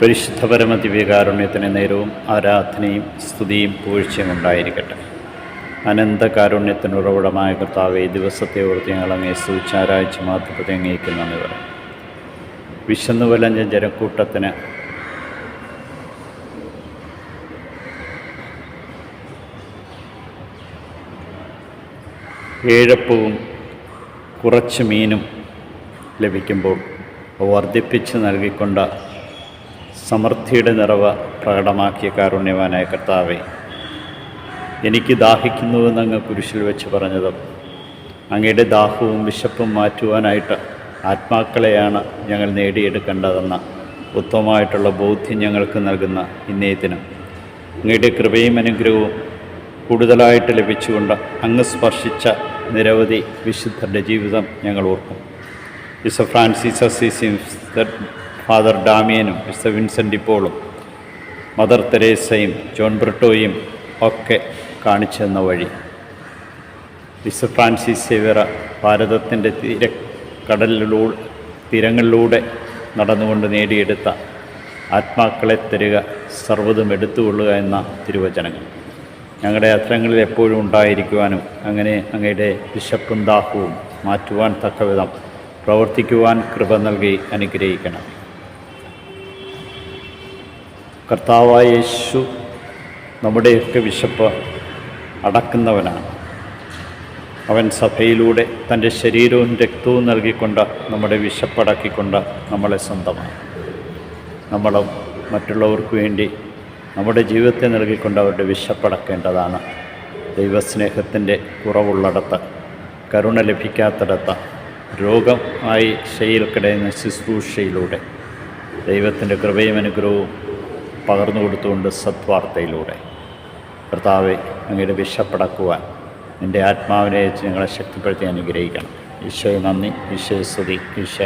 പരിശുദ്ധ പരമതി ദിവ്യകാരുണ്യത്തിന് നേരവും ആരാധനയും സ്തുതിയും പൂഴ്ചയും ഉണ്ടായിരിക്കട്ടെ. അനന്ത കാരുണ്യത്തിന് ഉറവിടമായ കർത്താവ് ഈ ദിവസത്തെ ഓർത്ത് ഞങ്ങൾ അങ്ങേ സൂചാരാഴ്ച മാത്രത്തെ അങ്ങേക്ക് നന്ദി പറയും. വിശന്നു വലഞ്ഞ ജനക്കൂട്ടത്തിന് ഏഴപ്പവും കുറച്ച് മീനും ലഭിക്കുമ്പോൾ വർദ്ധിപ്പിച്ച് നൽകിക്കൊണ്ട് സമൃദ്ധിയുടെ നിറവ് പ്രകടമാക്കിയ കാരുണ്യവാനായ കർത്താവെ എനിക്ക് ദാഹിക്കുന്നുവെന്ന് അങ്ങ് കുരിശിൽ വെച്ച് പറഞ്ഞതും അങ്ങയുടെ ദാഹവും വിശപ്പും മാറ്റുവാനായിട്ട് ആത്മാക്കളെയാണ് ഞങ്ങൾ നേടിയെടുക്കേണ്ടതെന്ന ഉത്തമമായിട്ടുള്ള ബോധ്യം ഞങ്ങൾക്ക് നൽകുന്ന ഇന്നേ ദിനം. അങ്ങയുടെ കൃപയും അനുഗ്രഹവും കൂടുതലായിട്ട് ലഭിച്ചുകൊണ്ട് അങ്ങ് സ്പർശിച്ച നിരവധി വിശുദ്ധരുടെ ജീവിതം ഞങ്ങൾ ഓർക്കും. വിശ ഫ്രാൻസിസ് അസീസിയും ഫാദർ ഡാമിയനും മിസ്റ്റർ വിൻസെന്റ് ഇപ്പോളും മദർ തെരേസയും ജോൺ ബ്രിട്ടോയും ഒക്കെ കാണിച്ചു തന്ന വഴി. മിസ്റ്റർ ഫ്രാൻസിസ് സേവിയറ ഭാരതത്തിന്റെ തീര കടലിലൂടെ തീരങ്ങളിലൂടെ നടന്നുകൊണ്ട് നേടിയെടുത്ത ആത്മാക്കളെ തരിക സർവതും എടുത്തുകൊള്ളുക എന്ന തിരുവചനങ്ങൾ. ഞങ്ങളുടെ യാത്രങ്ങളിൽ എപ്പോഴും ഉണ്ടായിരിക്കുവാനും അങ്ങനെ അങ്ങയുടെ വിശപ്പും ദാഹവും മാറ്റുവാൻ തക്കവിധം പ്രവർത്തിക്കുവാൻ കൃപ നൽകി അനുഗ്രഹിക്കണം. കർത്താവായ യേശു നമ്മുടെയൊക്കെ വിശപ്പ് അടക്കുന്നവനാണ്. അവൻ സഭയിലൂടെ തന്റെ ശരീരവും രക്തവും നൽകിക്കൊണ്ട് നമ്മുടെ വിശപ്പടക്കിക്കൊണ്ട് നമ്മളെ സ്വന്തമാണ്. നമ്മളും മറ്റുള്ളവർക്ക് വേണ്ടി നമ്മുടെ ജീവിതത്തെ നൽകിക്കൊണ്ട് അവരുടെ വിശപ്പടക്കേണ്ടതാണ്. ദൈവസ്നേഹത്തിന്റെ കുറവുള്ളിടത്ത് കരുണ ലഭിക്കാത്തിടത്ത് രോഗം ആയി ശയിൽ കിടയുന്ന ശുശ്രൂഷയിലൂടെ ദൈവത്തിന്റെ കൃപയും അനുഗ്രഹവും പകർന്നു കൊടുത്തുകൊണ്ട് സദ്വാർത്തയിലൂടെ. കർത്താവെ അങ്ങയുടെ വിശപ്പടക്കുവാൻ എന്റെ ആത്മാവിനെ ഞങ്ങളെ ശക്തിപ്പെടുത്തി അനുഗ്രഹിക്കണം. ഈശോയെ നന്ദി ഈശോയെ സ്തുതി ഈശോ